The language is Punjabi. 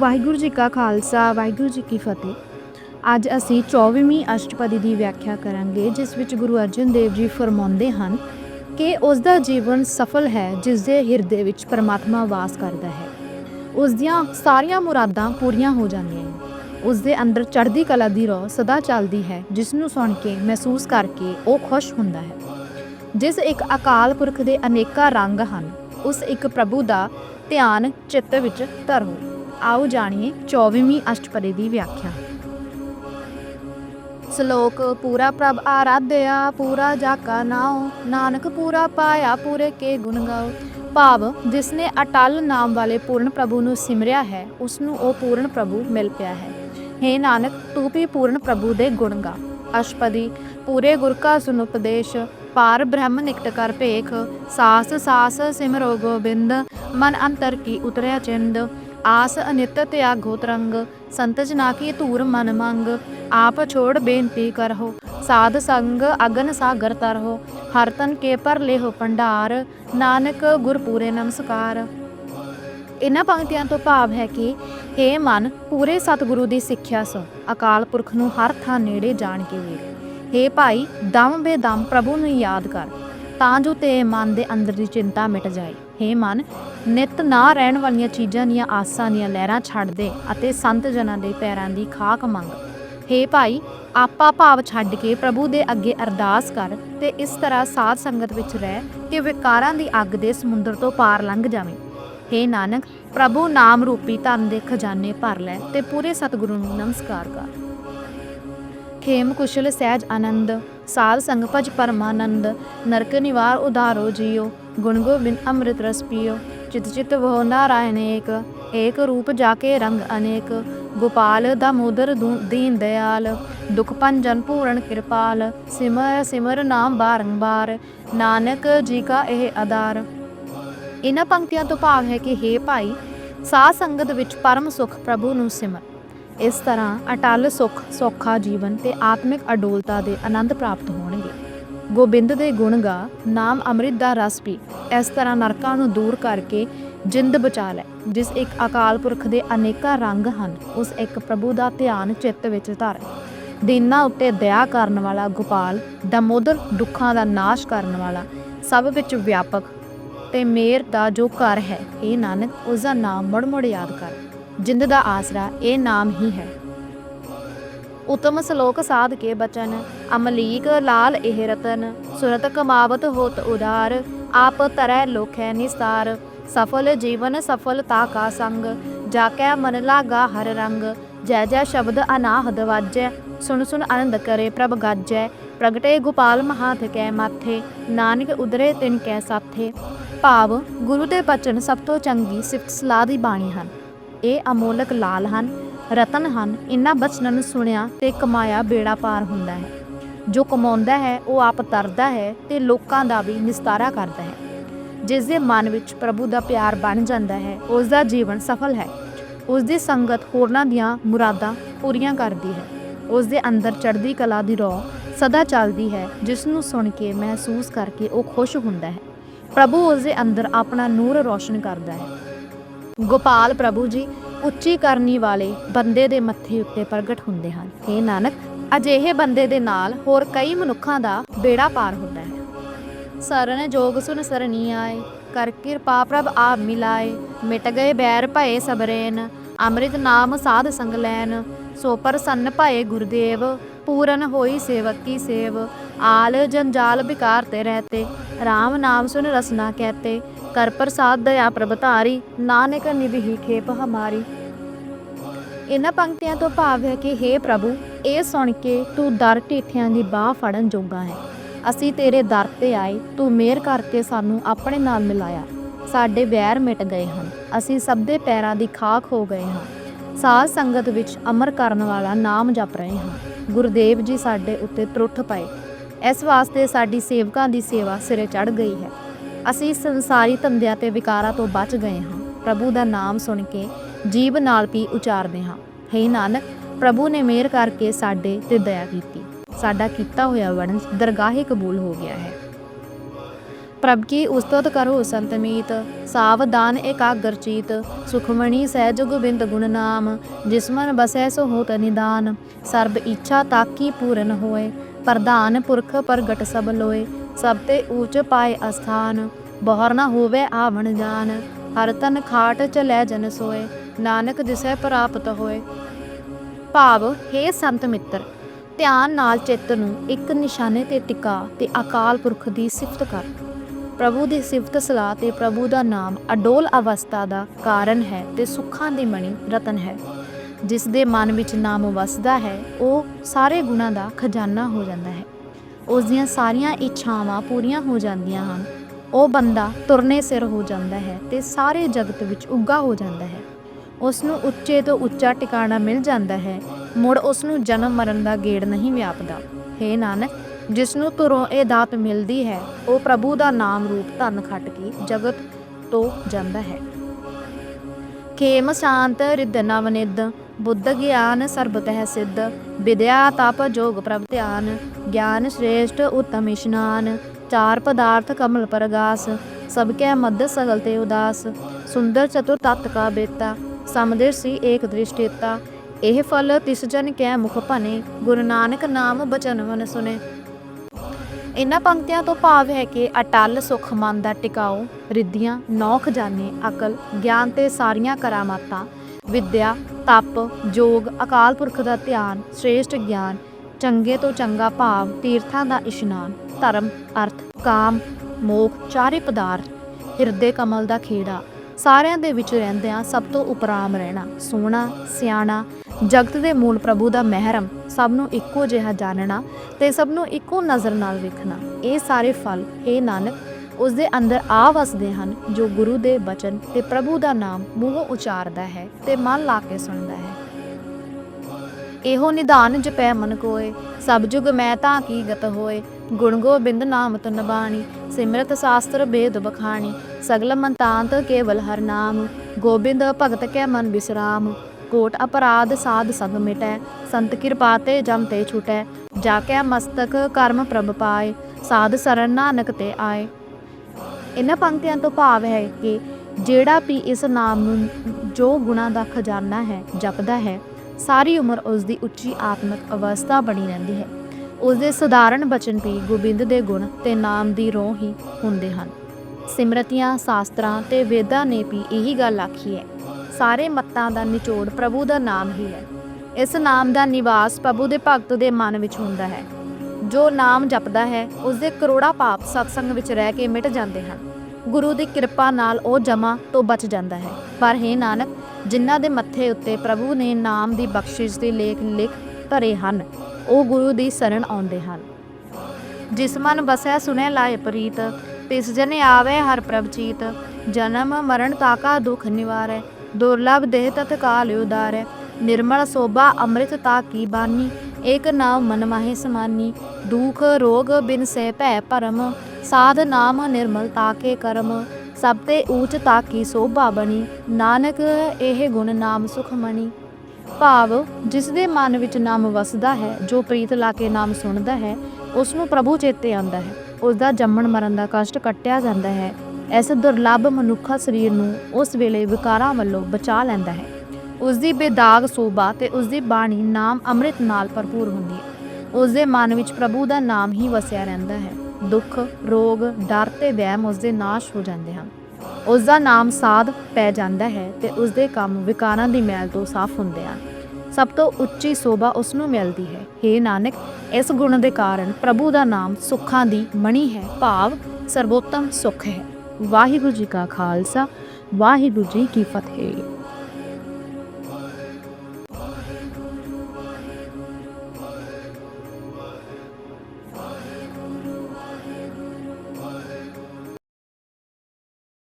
ਵਾਹਿਗੁਰੂ ਜੀ ਕਾ ਖਾਲਸਾ, ਵਾਹਿਗੁਰੂ ਜੀ ਕੀ ਫਤਿਹ। ਅੱਜ ਅਸੀਂ 24ਵੀਂ ਅਸ਼ਟਪਦੀ ਦੀ ਵਿਆਖਿਆ ਕਰਾਂਗੇ, ਜਿਸ ਵਿੱਚ ਗੁਰੂ ਅਰਜਨ ਦੇਵ ਜੀ ਫਰਮਾਉਂਦੇ ਹਨ ਕਿ ਉਸ ਦਾ ਜੀਵਨ ਸਫਲ ਹੈ ਜਿਸ ਦੇ ਹਿਰਦੇ ਵਿੱਚ ਪਰਮਾਤਮਾ ਵਾਸ ਕਰਦਾ ਹੈ। ਉਸ ਦੀਆਂ ਸਾਰੀਆਂ ਮੁਰਾਦਾਂ ਪੂਰੀਆਂ ਹੋ ਜਾਂਦੀਆਂ ਹਨ। ਉਸ ਦੇ ਅੰਦਰ ਚੜ੍ਹਦੀ ਕਲਾ ਦੀ ਰੋਹ ਸਦਾ ਚੱਲਦੀ ਹੈ, ਜਿਸ ਨੂੰ ਸੁਣ ਕੇ ਮਹਿਸੂਸ ਕਰਕੇ ਉਹ ਖੁਸ਼ ਹੁੰਦਾ ਹੈ। ਜਿਸ ਇੱਕ ਅਕਾਲ ਪੁਰਖ ਦੇ ਅਨੇਕਾਂ ਰੰਗ ਹਨ, ਉਸ ਇੱਕ ਪ੍ਰਭੂ ਦਾ ਧਿਆਨ ਚਿੱਤ ਵਿੱਚ ਧਰੋ। ਆਓ ਜਾਣੀਏ 24ਵੀਂ ਅਸ਼ਟਪਦੀ ਦੀ ਵਿਆਖਿਆ। ਸ਼ਲੋਕ, ਪੂਰਾ ਪ੍ਰਭ ਆਰਾਧਿਆ, ਪੂਰਾ ਜਾਕਾ ਨਾਉ, ਨਾਨਕ ਪੂਰਾ ਪਾਇਆ ਪੂਰੇ ਕੇ ਗੁਣ ਗਾਓ। ਭਾਵ, ਜਿਸ ਨੇ ਅਟਲ ਨਾਮ ਵਾਲੇ ਪੂਰਨ ਪ੍ਰਭੂ ਨੂੰ ਸਿਮਰਿਆ ਹੈ, ਉਸ ਨੂੰ ਉਹ ਪੂਰਨ ਪ੍ਰਭੂ ਮਿਲ ਪਿਆ ਹੈ। हे ਨਾਨਕ, ਤੂੰ ਵੀ ਪੂਰਨ ਪ੍ਰਭੂ ਦੇ ਗੁਣ ਗਾ। ਅਸ਼ਪਦੀ ਪੂਰੇ ਗੁਰ ਕਾ ਸੁਨ ਉਪਦੇਸ਼ ਪਾਰ ਬ੍ਰਹਮ ਨਿਕਟ ਕਰ ਭੇਖ, ਸਾਸ ਸਾਸ ਸਿਮਰੋ ਗੋਬਿੰਦ, ਮਨ ਅੰਤਰ ਕੀ ਉਤਰਿਆ ਚਿੰਦ ਆਸ ਅਨਿਤ ਤਿਆਗੋ ਤਰੰਗ ਸੰਤ ਜਨਾ ਕੀ ਧੂਰ ਮਨ ਮੰਗ, ਆਪ ਛੋੜ ਬੇਨਤੀ ਕਰਹੁ। ਸਾਧ ਸੰਗ ਅਗਨ ਸਾਗਰ ਤਰਹੁ, ਹਰ ਤਨ ਕੇ ਪਰ ਲੇਹੁ ਭੰਡਾਰ, ਨਾਨਕ ਗੁਰ ਪੂਰੇ ਨਮਸਕਾਰ। ਇਹਨਾਂ ਪੰਕਤੀਆਂ ਤੋਂ ਭਾਵ ਹੈ ਕਿ हे ਮਨ, ਪੂਰੇ ਸਤਿਗੁਰੂ ਦੀ ਸਿੱਖਿਆ ਸੋ ਅਕਾਲ ਪੁਰਖ ਨੂੰ ਹਰ ਥਾਂ ਨੇੜੇ ਜਾਣ ਕੇ ਵੇਖ। हे ਭਾਈ, ਦਮ ਬੇਦਮ ਪ੍ਰਭੂ ਨੂੰ ਯਾਦ ਕਰ, ਤਾਂ ਜੋ ਤੇ ਮਨ ਦੇ ਅੰਦਰ ਦੀ ਚਿੰਤਾ ਮਿਟ ਜਾਏ। ਹੇ ਮਨ, ਨਿਤ ਨਾ ਰਹਿਣ ਵਾਲੀਆਂ ਚੀਜ਼ਾਂ ਦੀਆਂ ਆਸਾਂ ਦੀਆਂ ਲਹਿਰਾਂ ਛੱਡ ਦੇ ਅਤੇ ਸੰਤ ਜਨਾਂ ਦੇ ਪੈਰਾਂ ਦੀ ਖਾਕ ਮੰਗ। ਹੇ ਭਾਈ, ਆਪਾ ਭਾਵ ਛੱਡ ਕੇ ਪ੍ਰਭੂ ਦੇ ਅੱਗੇ ਅਰਦਾਸ ਕਰ ਤੇ ਇਸ ਤਰ੍ਹਾਂ ਸਾਧ ਸੰਗਤ ਵਿੱਚ ਰਹਿ ਕਿ ਵਿਕਾਰਾਂ ਦੀ ਅੱਗ ਦੇ ਸਮੁੰਦਰ ਤੋਂ ਪਾਰ ਲੰਘ ਜਾਵੇ। ਹੇ ਨਾਨਕ, ਪ੍ਰਭੂ ਨਾਮ ਰੂਪੀ ਧਨ ਦੇ ਖਜ਼ਾਨੇ ਭਰ ਲੈ ਤੇ ਪੂਰੇ ਸਤਿਗੁਰੂ ਨੂੰ ਨਮਸਕਾਰ ਕਰ। ਖੇਮ ਕੁਸ਼ਲ ਸਹਿਜ ਆਨੰਦ, ਸਾਧ ਸੰਗ ਭਜ ਪਰਮਾਨੰਦ, ਨਰਕ ਨਿਵਾਰ ਉਧਾਰੋ ਜੀਓ। ਗੁਣ ਗੋਬਿੰਦ ਅੰਮ੍ਰਿਤ ਰਸ ਪੀਓ। ਚਿਤ ਚਿਤ ਵੋ ਨਾਰਾਇਣ ਏਕ ਏਕ ਰੂਪ ਜਾਕੇ ਰੰਗ ਅਨੇਕ। ਗੋਪਾਲ ਦਾਮੋਦਰ ਦੂ- ਦੀਨ ਦਿਆਲ, ਦੁਖ ਭੰਜਨ ਪੂਰਨ ਕਿਰਪਾਲ, ਸਿਮਰ ਸਿਮਰ ਨਾਮ ਬਾਰੰਬਾਰ, ਨਾਨਕ ਜੀ ਕਾ ਇਹ ਆਧਾਰ ਇਹਨਾਂ ਪੰਕਤੀਆਂ ਤੋਂ ਭਾਵ ਹੈ ਕਿ हे ਭਾਈ, ਸਾਧ ਸੰਗਤ ਵਿੱਚ ਪਰਮ ਸੁਖ ਪ੍ਰਭੂ ਨੂੰ ਸਿਮਰ। ਇਸ ਤਰ੍ਹਾਂ ਅਟਲ ਸੁਖ ਸੌਖਾ ਜੀਵਨ ਤੇ ਆਤਮਿਕ ਅਡੋਲਤਾ ਦੇ ਆਨੰਦ ਪ੍ਰਾਪਤ ਹੋਣ। ਗੋਬਿੰਦ ਦੇ ਗੁਣ ਗਾ, ਨਾਮ ਅੰਮ੍ਰਿਤ ਦਾ ਰਸ ਪੀ। ਇਸ ਤਰ੍ਹਾਂ ਨਰਕਾਂ ਨੂੰ ਦੂਰ ਕਰਕੇ ਜਿੰਦ ਬਚਾ ਲੈ, ਜਿਸ ਇੱਕ ਅਕਾਲ ਪੁਰਖ ਦੇ ਅਨੇਕਾਂ ਰੰਗ ਹਨ, ਉਸ ਇੱਕ ਪ੍ਰਭੂ ਦਾ ਧਿਆਨ ਚਿੱਤ ਵਿੱਚ ਧਰ। ਦੀਨਾ ਉੱਤੇ ਦਇਆ ਕਰਨ ਵਾਲਾ ਗੋਪਾਲ, ਦਮੋਦਰ ਦੁੱਖਾਂ ਦਾ ਨਾਸ਼ ਕਰਨ ਵਾਲਾ, ਸਭ ਵਿੱਚ ਵਿਆਪਕ ਤੇ ਮੇਰ ਦਾ ਜੋ ਘਰ ਹੈ ਇਹ ਨਾਨਕ, ਉਸ ਦਾ ਨਾਮ ਮੁੜ ਮੁੜ ਯਾਦ ਕਰ। ਜਿੰਦ ਦਾ ਆਸਰਾ, ਇਹ ਨਾਮ ਹੀ ਹੈ। ਉਤਮ ਸ਼ਲੋਕ ਸਾਧ ਕੇ ਬਚਨ, ਅਮਲੀਕ ਲਾਲ ਇਹ ਰਤਨ, ਸੁਨਤ ਕਮਾਵਤ ਹੋਤ ਉਦਾਰ ਆਪ ਤਰੈ ਲੋਖੈ ਨਿਸਤਾਰ, ਸਫਲ ਜੀਵਨ ਸਫਲਤਾ ਕਾ ਸੰਗ ਜਾ ਕੈ ਮਨ ਲਾਗਾ ਹਰ ਰੰਗ, ਜੈ ਜੈ ਸ਼ਬਦ ਅਨਾਹਦ ਵਾਜੈ, ਸੁਣ ਸੁਣ ਆਨੰਦ ਕਰੇ ਪ੍ਰਭ ਗਾਜੈ, ਪ੍ਰਗਟੇ ਗੋਪਾਲ ਮਹਾਥ ਕੈ ਮਾਥੇ, ਨਾਨਕ ਉਦਰੇ ਤਿਨ ਕੈ ਸਾਥੇ। ਭਾਵ, ਗੁਰੂ ਦੇ ਬਚਨ ਸਭ ਤੋਂ ਚੰਗੀ ਸਿਫਤ ਸਲਾਹ ਦੀ ਬਾਣੀ ਹਨ। ਇਹ ਅਮੋਲਕ ਲਾਲ ਹਨ ਰਤਨ ਹਨ। ਇਹਨਾਂ ਬਚਨਾਂ ਨੂੰ ਸੁਣਿਆ ਤੇ ਕਮਾਇਆ ਬੇੜਾ ਪਾਰ ਹੁੰਦਾ ਹੈ। ਜੋ ਕਮਾਉਂਦਾ ਹੈ, ਉਹ ਆਪ ਤਰਦਾ ਹੈ ਤੇ ਲੋਕਾਂ ਦਾ ਵੀ ਨਿਸਤਾਰਾ ਕਰਦਾ ਹੈ। ਜਿਸ ਦੇ ਮਨ ਵਿੱਚ ਪ੍ਰਭੂ ਦਾ ਪਿਆਰ ਬਣ ਜਾਂਦਾ ਹੈ, ਉਸ ਦਾ ਜੀਵਨ ਸਫਲ ਹੈ। ਉਸ ਦੀ ਸੰਗਤ ਹੋਰਨਾਂ ਦੀਆਂ ਮੁਰਾਦਾਂ ਪੂਰੀਆਂ ਕਰਦੀ ਹੈ। ਉਸ ਦੇ ਅੰਦਰ ਚੜ੍ਹਦੀ ਕਲਾ ਦੀ ਰੋਹ ਸਦਾ ਚੱਲਦੀ ਹੈ, ਜਿਸ ਨੂੰ ਸੁਣ ਕੇ ਮਹਿਸੂਸ ਕਰਕੇ ਉਹ ਖੁਸ਼ ਹੁੰਦਾ ਹੈ। ਪ੍ਰਭੂ ਉਸ ਦੇ ਅੰਦਰ ਆਪਣਾ ਨੂਰ ਰੋਸ਼ਨ ਕਰਦਾ ਹੈ। ਗੋਪਾਲ ਪ੍ਰਭੂ ਜੀ ਉੱਚੀ ਕਰਨੀ ਵਾਲੇ ਬੰਦੇ ਦੇ ਮੱਥੇ ਉੱਤੇ ਪ੍ਰਗਟ ਹੁੰਦੇ ਹਨ। हे ਨਾਨਕ, ਅਜਿਹੇ ਬੰਦੇ ਦੇ ਨਾਲ ਹੋਰ ਕਈ ਮਨੁੱਖਾਂ ਦਾ ਬੇੜਾ ਪਾਰ ਹੁੰਦਾ ਹੈ। ਸਰਨ ਜੋਗ ਸੁਨ ਸਰਨੀ ਆਏ, ਕਰ ਕਿਰਪਾ ਪ੍ਰਭ ਆਪ ਮਿਲਾਏ, ਮਿਟ ਗਏ ਬੈਰ ਭਏ ਸਬਰੇਨ, ਅੰਮ੍ਰਿਤ ਨਾਮ ਸਾਧ ਸੰਗ ਲੈਨ, ਸੋ ਪ੍ਰਸੰਨ ਭਏ ਗੁਰਦੇਵ, ਪੂਰਨ ਹੋਈ ਸੇਵਕ ਕੀ ਸੇਵ, ਆਲ ਜੰਜਾਲ ਬਿਕਾਰ ਤੇ ਰਹਤੇ RAM ਨਾਮ ਸੁਨ ਰਸਨਾ ਕਹਤੇ ਕਰ ਪ੍ਰਸਾਦ ਦਇਆ ਪ੍ਰਭਤਾਰੀ ਨਾਨਕ ਨਿਭੀ ਖੇਪ ਹਮਾਰੀ। ਇਹਨਾਂ ਪੰਕਤੀਆਂ ਤੋਂ ਭਾਵ ਹੈ ਕਿ हे ਪ੍ਰਭੂ, ਇਹ ਸੁਣ ਕੇ ਤੂੰ ਦਰ ਢੀਠਿਆਂ ਦੀ ਬਾਹ ਫੜਨ ਜੋਗਾ ਹੈ। ਅਸੀਂ ਤੇਰੇ ਦਰ ਤੇ ਆਏ, ਤੂੰ ਮਿਹਰ ਕਰਕੇ ਸਾਨੂੰ ਆਪਣੇ ਨਾਲ ਮਿਲਾਇਆ। ਸਾਡੇ ਵੈਰ ਮਿਟ ਗਏ ਹਨ, ਅਸੀਂ ਸਭ ਦੇ ਪੈਰਾਂ ਦੀ ਖਾਕ ਹੋ ਗਏ ਹਾਂ। ਸਾਧ ਸੰਗਤ ਵਿੱਚ ਅਮਰ ਕਰਨ ਵਾਲਾ ਨਾਮ ਜਪ ਰਹੇ ਹਾਂ। ਗੁਰਦੇਵ ਜੀ ਸਾਡੇ ਉੱਤੇ ਤਰੁੱਠ ਪਏ। ਇਸ ਵਾਸਤੇ ਸਾਡੀ ਸੇਵਕਾਂ ਦੀ ਸੇਵਾ ਸਿਰੇ ਚੜ ਗਈ ਹੈ। ਅਸੀਂ ਸੰਸਾਰੀ ਧੰਦਿਆਂ ਤੇ ਵਿਕਾਰਾਂ ਤੋਂ ਬਚ ਗਏ ਹਾਂ। ਪ੍ਰਭੂ ਦਾ ਨਾਮ ਸੁਣ ਕੇ ਜੀਬ ਨਾਲ ਵੀ ਉਚਾਰਦੇ ਹਾਂ। ਹੇ ਨਾਨਕ, ਪ੍ਰਭੂ ਨੇ ਮਿਹਰ ਕਰਕੇ ਸਾਡੇ ਤੇ ਦਇਆ ਕੀਤੀ। ਸਾਡਾ ਕੀਤਾ ਹੋਇਆ ਵਣਜ ਦਰਗਾਹੇ ਕਬੂਲ ਹੋ ਗਿਆ ਹੈ। ਪ੍ਰਭ ਕੀ ਉਸਤਤ ਕਰੋ ਸੰਤਮੀਤ ਸਾਵਧਾਨ ਇਕਾਗਰ ਚੀਤ, ਸੁਖਮਣੀ ਸਹਿਜ ਗੋਬਿੰਦ ਗੁਣ ਨਾਮ ਜਿਸ ਮਨ ਬਸੈ ਸੋ ਹੋਤ ਨਿਦਾਨ। ਸਰਬ ਇੱਛਾ ਤਾਕੀ ਪੂਰਨ ਹੋਏ, ਪ੍ਰਧਾਨ ਪੁਰਖ ਪ੍ਰਗਟ ਸਭ ਲੋਏ। ਸਭ ਤੇ ਊਚ ਪਾਏ ਅਸਥਾਨ, ਬਹਰ ਨਾ ਹੋਵੇ ਆਵਣ ਜਾਨ, ਹਰ ਤਨ ਖਾਟ ਚਲੈ ਜਨ ਸੋਏ, ਨਾਨਕ ਦਿਸੈ ਪ੍ਰਾਪਤ ਹੋਏ। ਭਾਵ हे ਸੰਤ ਮਿੱਤਰ, ਧਿਆਨ ਨਾਲ ਚਿੱਤ ਨੂੰ ਇੱਕ ਨਿਸ਼ਾਨੇ ਤੇ ਟਿਕਾ ਤੇ ਅਕਾਲ ਪੁਰਖ ਦੀ ਸਿਫਤ ਕਰ। ਪ੍ਰਭੂ ਦੀ ਸਿਫਤ ਸਲਾਹ ਤੇ ਪ੍ਰਭੂ ਦਾ ਨਾਮ ਅਡੋਲ ਅਵਸਥਾ ਦਾ ਕਾਰਨ ਹੈ ਤੇ ਸੁੱਖਾਂ ਦੀ ਮਣੀ ਰਤਨ ਹੈ। ਜਿਸ ਦੇ ਮਨ ਵਿੱਚ ਨਾਮ ਵਸਦਾ ਹੈ, ਉਹ ਸਾਰੇ ਗੁਣਾਂ ਦਾ ਖਜ਼ਾਨਾ ਹੋ ਜਾਂਦਾ ਹੈ। ਉਸ ਦੀਆਂ ਸਾਰੀਆਂ ਇੱਛਾਵਾਂ ਪੂਰੀਆਂ ਹੋ ਜਾਂਦੀਆਂ ਹਨ। ਉਹ ਬੰਦਾ ਤੁਰਨੇ ਸਿਰ ਹੋ ਜਾਂਦਾ ਹੈ ਤੇ ਸਾਰੇ ਜਗਤ ਵਿੱਚ ਉੱਗਾ ਹੋ ਜਾਂਦਾ ਹੈ। ਉਸ ਨੂੰ ਉੱਚੇ ਤੋਂ ਉੱਚਾ ਟਿਕਾਣਾ ਮਿਲ ਜਾਂਦਾ ਹੈ। ਮੁੜ ਉਸ ਨੂੰ ਜਨਮ ਮਰਨ ਦਾ ਗੇੜ ਨਹੀਂ ਵਿਆਪਦਾ। ਹੈ ਨਾਨਕ ਜਿਸ ਨੂੰ ਤੁਰੋਂ ਇਹ ਦਾਤ ਮਿਲਦੀ ਹੈ, ਉਹ ਪ੍ਰਭੂ ਦਾ ਨਾਮ ਰੂਪ ਧਨ ਖੱਟ ਕੇ ਜਗਤ ਤੋਂ ਜਾਂਦਾ ਹੈ। ਖੇਮ ਸ਼ਾਂਤ ਰਿੱਧ ਨਵਨਿੱਧ ਬੁੱਧ ਗਿਆਨ ਸਰਬਤਹਿ ਸਿੱਧ, ਵਿਦਿਆ ਤਪ ਜੋਗ ਪ੍ਰਭ ਧਿਆਨ, ਗਿਆਨ ਸ਼੍ਰੇਸ਼ਟ ਉਤਮ ਇਸ਼ਨਾਨ, ਚਾਰ ਪਦਾਰਥ ਕਮਲ ਪ੍ਰਗਾਸ, ਸਭ ਕੈ ਮਦ ਸਗਲ ਤੇ ਉਦਾਸ, ਸੁੰਦਰ ਚਤੁਰ ਤਤ ਕਾ ਬੇਤਾ ਸਮਦਿਰ ਸੀ ਏਕ ਦ੍ਰਿਸ਼ਟੇਤਾ, ਇਹ ਫਲ ਤਿਸ ਜਨ ਕੈ ਮੁਖ ਭਨੇ ਗੁਰੂ ਨਾਨਕ ਨਾਮ ਬਚਨ ਮਨ ਸੁਨੇ। ਇਨ੍ਹਾਂ ਪੰਕਤੀਆਂ ਤੋਂ ਭਾਵ ਹੈ ਕਿ ਅਟਲ ਸੁਖ ਮਨ ਦਾ ਟਿਕਾਓ ਰਿੱਧੀਆਂ, ਨੌਖ ਖਜ਼ਾਨੇ ਅਕਲ, ਗਿਆਨ ਤੇ ਸਾਰੀਆਂ ਕਰਾਮਾਤਾਂ ਵਿਦਿਆ, ਤਪ, ਜੋਗ, ਅਕਾਲ ਪੁਰਖ ਦਾ ਧਿਆਨ, ਸ੍ਰੇਸ਼ਟ ਗਿਆਨ, ਚੰਗੇ ਤੋਂ ਚੰਗਾ ਭਾਵ, ਤੀਰਥਾਂ ਦਾ ਇਸ਼ਨਾਨ, ਧਰਮ, ਅਰਥ, ਕਾਮ, ਮੋਖ, ਚਾਰੇ ਪਦਾਰਥ, ਹਿਰਦੇ ਕਮਲ ਦਾ ਖੇੜਾ, ਸਾਰਿਆਂ ਦੇ ਵਿੱਚ ਰਹਿੰਦਿਆਂ ਸਭ ਤੋਂ ਉਪਰਾਮ ਰਹਿਣਾ ਸੋਹਣਾ ਸਿਆਣਾ, ਜਗਤ ਦੇ ਮੂਲ ਪ੍ਰਭੂ ਦਾ ਮਹਿਰਮ, ਸਭ ਨੂੰ ਇੱਕੋ ਜਿਹਾ ਜਾਣਨਾ ਤੇ ਸਭ ਨੂੰ ਇੱਕੋ ਨਜ਼ਰ ਨਾਲ ਵੇਖਣਾ, ਇਹ ਸਾਰੇ ਫਲ, ਇਹ ਨਾਨਕ ਉਸ ਦੇ ਅੰਦਰ ਆ ਵਸਦੇ ਹਨ, ਜੋ ਗੁਰੂ ਦੇ ਬਚਨ ਤੇ ਪ੍ਰਭੂ ਦਾ ਨਾਮ ਮੂੰਹੋਂ ਉਚਾਰਦਾ ਹੈ ਤੇ ਮਨ ਲਾ ਕੇ ਸੁਣਦਾ ਹੈ। ਇਹੋ ਨਿਧਾਨ ਜਪੈ ਮਨ ਕੋਏ, ਸਭ ਜੁਗ ਮੈਂ ਤਾਂ ਕੀ ਗਤ ਹੋਏ। ਗੁਣ ਗੋਬਿੰਦ ਨਾਮ ਤਨ ਬਾਣੀ, ਸਿਮਰਤ ਸ਼ਾਸਤਰ ਬੇਦ ਬਖਾਣੀ, ਸਗਲ ਮੰਤਾਂਤ ਕੇਵਲ ਹਰ ਨਾਮ। ਗੋਬਿੰਦ ਭਗਤ ਕੈ ਮਨ ਬਿਸਰਾਮ, ਕੋਟ ਅਪਰਾਧ ਸਾਧ ਸੰਗ ਮਿਟੈ, ਸੰਤ ਕਿਰਪਾ ਤੇ ਜਮ ਤੇ ਛੁਟੈ। ਜਾ ਕੇ ਮਸਤਕ ਕਰਮ ਪ੍ਰਭ ਪਾਏ, ਸਾਧ ਸਰਨ ਨਾਨਕ ਤੇ ਆਏ। ਇਹਨਾਂ ਪੰਕਤੀਆਂ ਤੋਂ ਭਾਵ ਹੈ ਕਿ ਜਿਹੜਾ ਵੀ ਇਸ ਨਾਮ ਨੂੰ ਜੋ ਗੁਣਾ ਦਾ ਖਜ਼ਾਨਾ ਹੈ, ਜਪਦਾ ਹੈ, ਸਾਰੀ ਉਮਰ ਉਸ ਦੀ ਉੱਚੀ ਆਤਮਿਕ ਅਵਸਥਾ ਬਣੀ ਰਹਿੰਦੀ ਹੈ। ਉਸ ਦੇ ਸਧਾਰਨ ਬਚਨ ਵੀ ਗੋਬਿੰਦ ਦੇ ਗੁਣ ਤੇ ਨਾਮ ਦੀ ਰੋਹ ਹੀ ਹੁੰਦੇ ਹਨ। ਸਿਮਰਤੀਆਂ, ਸ਼ਾਸਤਰਾਂ ਤੇ ਵੇਦਾਂ ਨੇ ਵੀ ਇਹੀ ਗੱਲ ਆਖੀ ਹੈ। ਸਾਰੇ ਮੱਤਾਂ ਦਾ ਨਿਚੋੜ ਪ੍ਰਭੂ ਦਾ ਨਾਮ ਹੀ ਹੈ। ਇਸ ਨਾਮ ਦਾ ਨਿਵਾਸ ਪ੍ਰਭੂ ਦੇ ਭਗਤ ਦੇ ਮਨ ਵਿੱਚ ਹੁੰਦਾ ਹੈ। ਜੋ ਨਾਮ ਜਪਦਾ ਹੈ ਉਸ ਦੇ ਕਰੋੜਾ ਪਾਪ ਸਤਸੰਗ ਵਿੱਚ ਰਹਿ ਕੇ ਮਿਟ ਜਾਂਦੇ ਹਨ। ਗੁਰੂ ਦੀ ਕਿਰਪਾ ਨਾਲ ਉਹ ਜਮਾ ਤੋਂ ਬਚ ਜਾਂਦਾ ਹੈ। ਪਰ ਹੈ ਨਾਨਕ, ਜਿਨ੍ਹਾਂ ਦੇ ਮੱਥੇ ਉੱਤੇ ਪ੍ਰਭੂ ਨੇ ਨਾਮ ਦੀ ਬਖਸ਼ਿਸ਼ ਦੇ ਲੇਖ ਲਿਖ ਧਰੇ ਹਨ, ਉਹ ਗੁਰੂ ਦੀ ਸ਼ਰਨ ਆਉਂਦੇ ਹਨ। ਜਿਸ ਮਨ ਬਸੈ ਸੁਨੇ ਲਾਇ ਪ੍ਰੀਤ, ਤਿਸ ਜਨੇ ਆਵੇ ਹਰ ਪ੍ਰਭ ਚੀਤ। ਜਨਮ ਮਰਨ ਤਾਕਾ ਦੁਖ ਨਿਵਾਰੈ, ਦੁਰਲਭ ਦੇਹ ਤਤ ਕਾਲ ਉਦਾਰੈ। ਨਿਰਮਲ ਸੋਭਾ ਅੰਮ੍ਰਿਤ ਤਾ ਕੀ ਬਾਨੀ ਏਕ ਨਾਮ ਮਨ ਮਾਹੇ ਸਮਾਨੀ, ਦੁਖ ਰੋਗ ਬਿਨ ਸਹਿ ਭੈ ਭਰਮ, ਸਾਧ ਨਾਮ ਨਿਰਮਲ ਤਾਕੇ ਕਰਮ, ਸਭ ਤੇ ਊਚ ਤਾਕੀ ਸੋਭਾ ਬਣੀ, ਨਾਨਕ ਇਹ ਗੁਣ ਨਾਮ ਸੁਖਮਣੀ ਭਾਵ, ਜਿਸ ਦੇ ਮਨ ਵਿੱਚ ਨਾਮ ਵਸਦਾ ਹੈ, ਜੋ ਪ੍ਰੀਤ ਲਾ ਕੇ ਨਾਮ ਸੁਣਦਾ ਹੈ, ਉਸ ਨੂੰ ਪ੍ਰਭੂ ਚੇਤੇ ਆਉਂਦਾ ਹੈ। ਉਸ ਦਾ ਜੰਮਣ ਮਰਨ ਦਾ ਕਸ਼ਟ ਕੱਟਿਆ ਜਾਂਦਾ ਹੈ। ਇਸ ਦੁਰਲੱਭ ਮਨੁੱਖਾ ਸਰੀਰ ਨੂੰ ਉਸ ਵੇਲੇ ਵਿਕਾਰਾਂ ਵੱਲੋਂ ਬਚਾ ਲੈਂਦਾ ਹੈ। ਉਸ ਦੀ ਬੇਦਾਗ ਸੋਭਾ ਤੇ ਉਸ ਦੀ ਬਾਣੀ ਨਾਮ ਅੰਮ੍ਰਿਤ ਨਾਲ ਭਰਪੂਰ ਹੁੰਦੀ ਹੈ। ਉਸ ਦੇ ਮਨ ਵਿੱਚ ਪ੍ਰਭੂ ਦਾ ਨਾਮ ਹੀ ਵਸਿਆ ਰਹਿੰਦਾ ਹੈ। ਦੁੱਖ, ਰੋਗ, ਡਰ ਤੇ ਵਹਿਮ ਉਸ ਦੇ ਨਾਸ਼ ਹੋ ਜਾਂਦੇ ਹਨ। ਉਸ ਦਾ ਨਾਮ ਸਾਧ ਪੈ ਜਾਂਦਾ ਹੈ ਤੇ ਉਸ ਦੇ ਕੰਮ ਵਿਕਾਰਾਂ ਦੀ ਮੈਲ ਤੋਂ ਸਾਫ਼ ਹੁੰਦੇ ਹਨ। ਸਭ ਤੋਂ ਉੱਚੀ ਸੋਭਾ ਉਸ ਨੂੰ ਮਿਲਦੀ ਹੈ। हे ਨਾਨਕ, ਇਸ ਗੁਣ ਦੇ ਕਾਰਨ ਪ੍ਰਭੂ ਦਾ ਨਾਮ ਸੁੱਖਾਂ ਦੀ ਮਣੀ ਹੈ। ਭਾਵ, ਸਰਬੋਤਮ ਸੁੱਖ ਹੈ। ਵਾਹਿਗੁਰੂ ਜੀ ਕਾ ਖਾਲਸਾ, ਵਾਹਿਗੁਰੂ ਜੀ ਕੀ ਫਤਿਹ।